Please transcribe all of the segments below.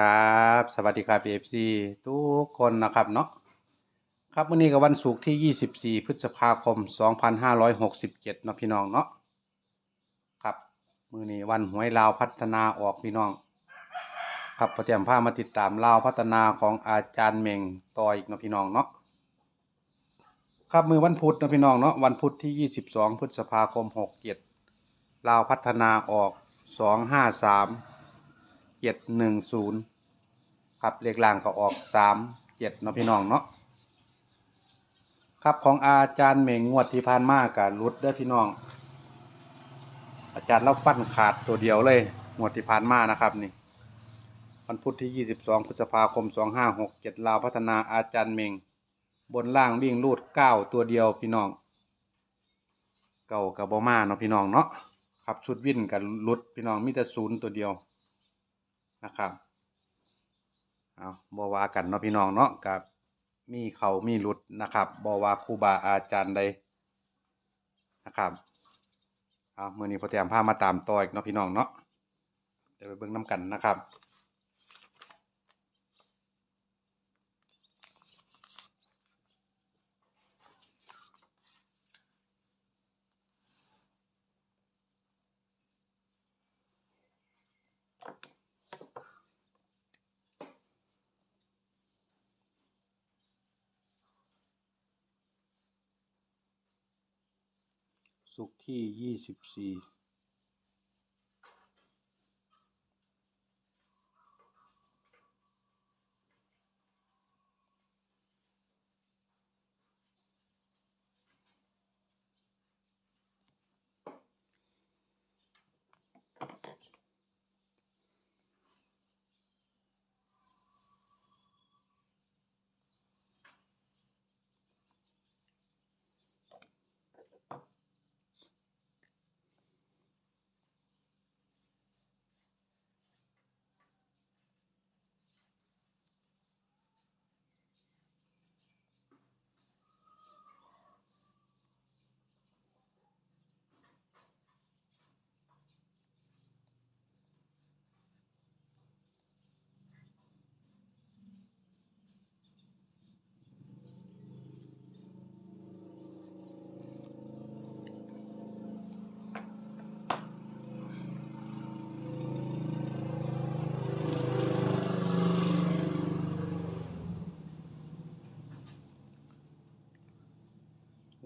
ครับ สวัสดีครับ PFC ทุกคนนะครับเนาะครับวันนี้ก็วันศุกร์ที่ 24 พฤษภาคม 2567นะพี่น้องเนาะครับมือนี้วันหวยลาวพัฒนาออกพี่น้อง ครับประเตรียมพามาติดตามลาวพัฒนาของอาจารย์เมงต่ออีกนะพี่น้องเนาะครับมือวันพุธนะพี่น้องเนาะวันพุธที่ 22 พฤษภาคม 67ลาวพัฒนาออก 253 เจ็ดหนึ่งศูนย์ครับเลขล่างก็ออกสามเจ็ดเนาะพี่น้องเนาะครับของอาจารย์เหม่งงวดที่ผ่านมากับรุดเด้อพี่น้อง อาจารย์เราฟันขาดตัวเดียวเลยงวดที่ผ่านมานะครับนี่วันพุธที่ยี่สิบสองพฤษภาคมสองห้าหกเจ็ดลาวพัฒนาอาจารย์เหม่งบนล่างวิ่งรูดเก้าตัวเดียวพี่น้อง เก่ากับบอมาเนาะพี่น้องเนาะครับชุดวิ่นกับรุดพี่น้องมีแต่ศูนย์ตัวเดียว นะครับเอาบอว่ากันเนาะพี่น้องเนาะกับมีเขามีหลุดนะครับบอว่าครูบาอาจารย์ใดนะครับเอาเมื่อนี้พอเตรียมผ้ามาตามต่ออีกเนาะพี่น้องเนาะเดี๋ยวไปเบิ่งน้ำกันนะครับ สุกร์ที่ 24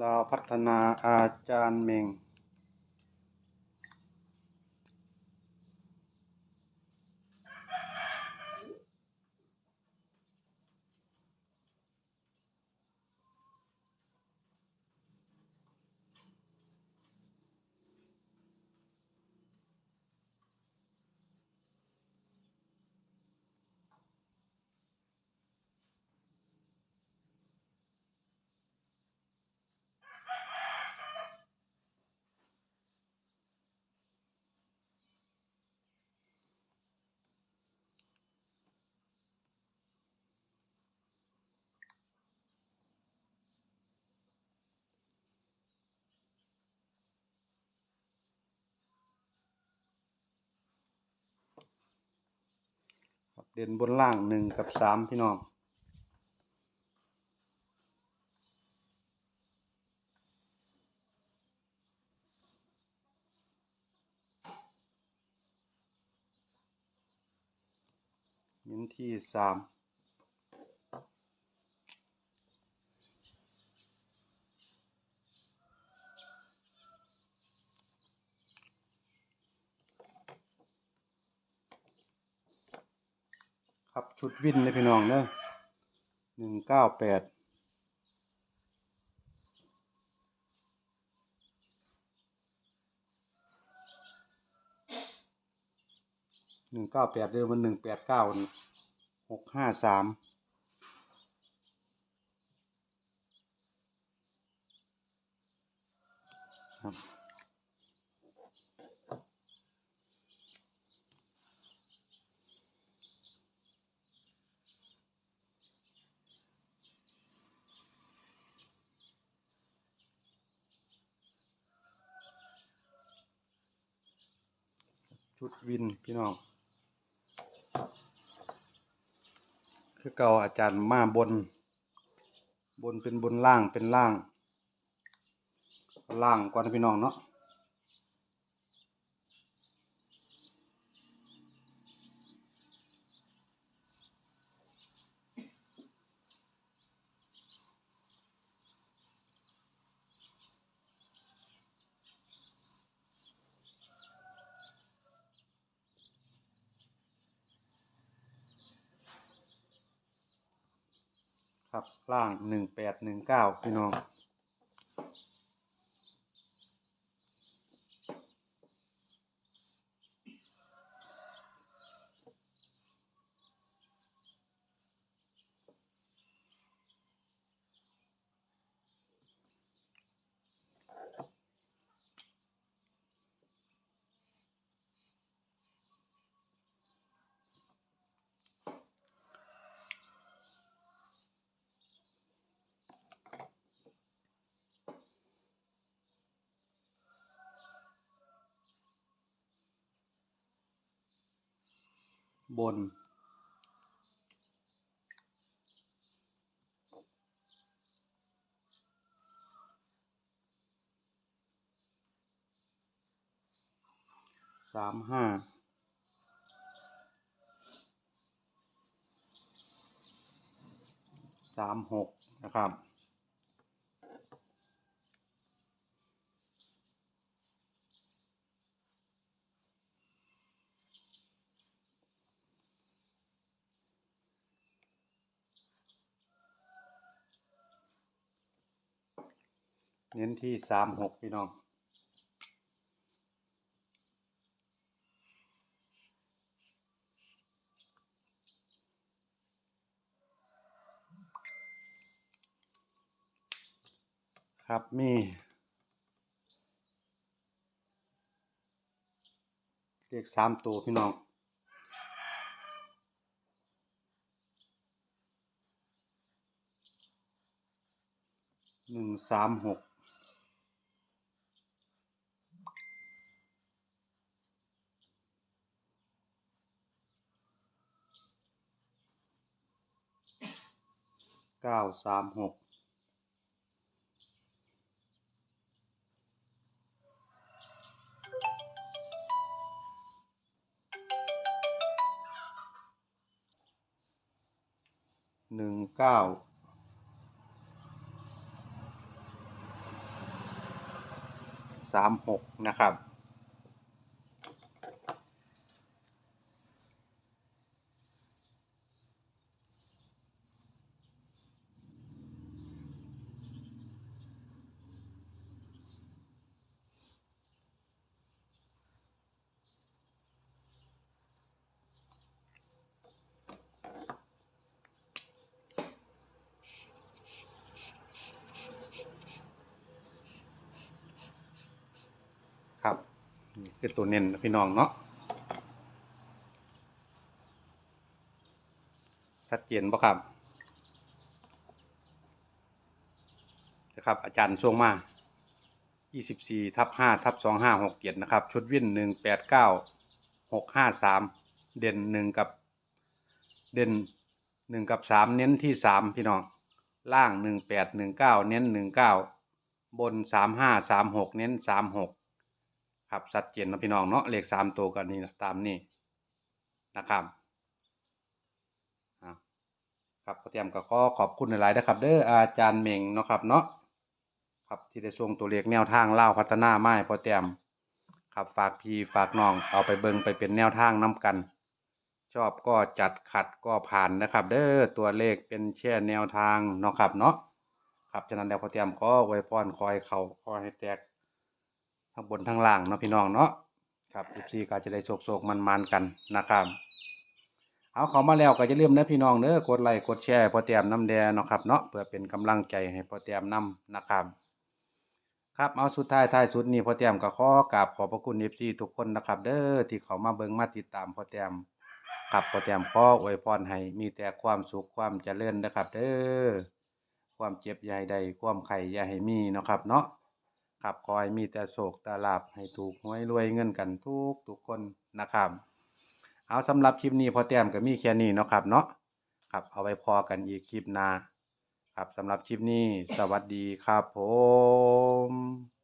เราพัฒนาอาจารย์เมง เด่นบนล่างหนึ่งกับสามพี่น้องเน้นที่สาม ครับชุดวินเลยพี่น้องเนอะหนึ่งเก้าแปดหนึ่งเก้าแปดเดิมมันหนึ่งแปดเก้าหกห้าสามครับุดวินพี่น้อง คือเก่าอาจารย์มาบน บนเป็นบนล่างเป็นล่าง ล่างก่อนพี่น้องเนาะ ครับล่างหนึ่งแปดหนึ่งเก้าพี่น้อง บน สามห้าสามหกนะครับ เน้นที่สามหกพี่น้องครับมีเลขสามตัวพี่น้อง หนึ่งสามหก เก้าสามหกหนึ่งเก้าสามหกนะครับครับ นี่ คือตัวเน้นพี่น้องเนาะชัดเจนปะครับนะครับ อาจารย์ช่วงมา 24ทับ5ทับ2567นะครับ ชุดวิ่น 189 653 เด่น 1 กับ เด่น 1 กับ 3 เน้นที่ 3 พี่น้อง ล่าง 18 19 เน้น 19 บน 35 36 เน้น 36 ครับชัดเจนเนาะพี่น้องเนาะเลขสามตัวกันนี่นะตามนี้นะครับครับขอเตรียมก็ขอขอบคุณหลายๆนะครับ เด้ออาจารย์เหม่งเนาะครับเนาะครับที่ได้ส่งตัวเลขแนวทางเล่าพัฒนาไม้พอเตรียมครับฝากพี่ฝากน้องเอาไปเบิงไปเป็นแนวทางน้กัน ชอบก็จัดขัดก็ผ่านนะครับ เด้อตัวเลขเป็นแค่แนวทางเนาะครับเนาะครับฉะนั้นแล้วพอเตรียมก็ไว้พรคอยเขาคอยให้แตก ทั้งบนทั้งล่างเนาะพี่น้องเนาะครับ FC ก็จะได้โศกโศกมันมันกันนะครับเอาเขามาแล้วก็จะเริ่มนะพี่น้องเด้อกดไลค์กดแชร์พอเตรียมน้ำแดงเนาะครับเนาะเพื่อเป็นกำลังใจให้พอเตรียมน้ำนะครับครับเอาสุดท้ายท้ายสุดนี้พอเตรียมก็ขอกราบขอบพระคุณ FC ทุกคนนะครับ เด้อที่เขามาเบิ่งมาติดตามพอเตรียมครับพอเตรียมขออวยพรให้มีแต่ความสุขความเจริญนะครับ เด้อความเจ็บอย่ใดความไข่ย่าให้มีเนาะครับเนาะ ครับขอให้มีแต่โศกแต่ลาบให้ถูกหวยรวยเงินกันทุกทุกคนนะครับ เอาสำหรับคลิปนี้พอแต้มก็มีแค่นี้เนาะครับเนาะครับเอาไว้พอกันอีกคลิปหน้าครับสำหรับคลิปนี้สวัสดีครับผม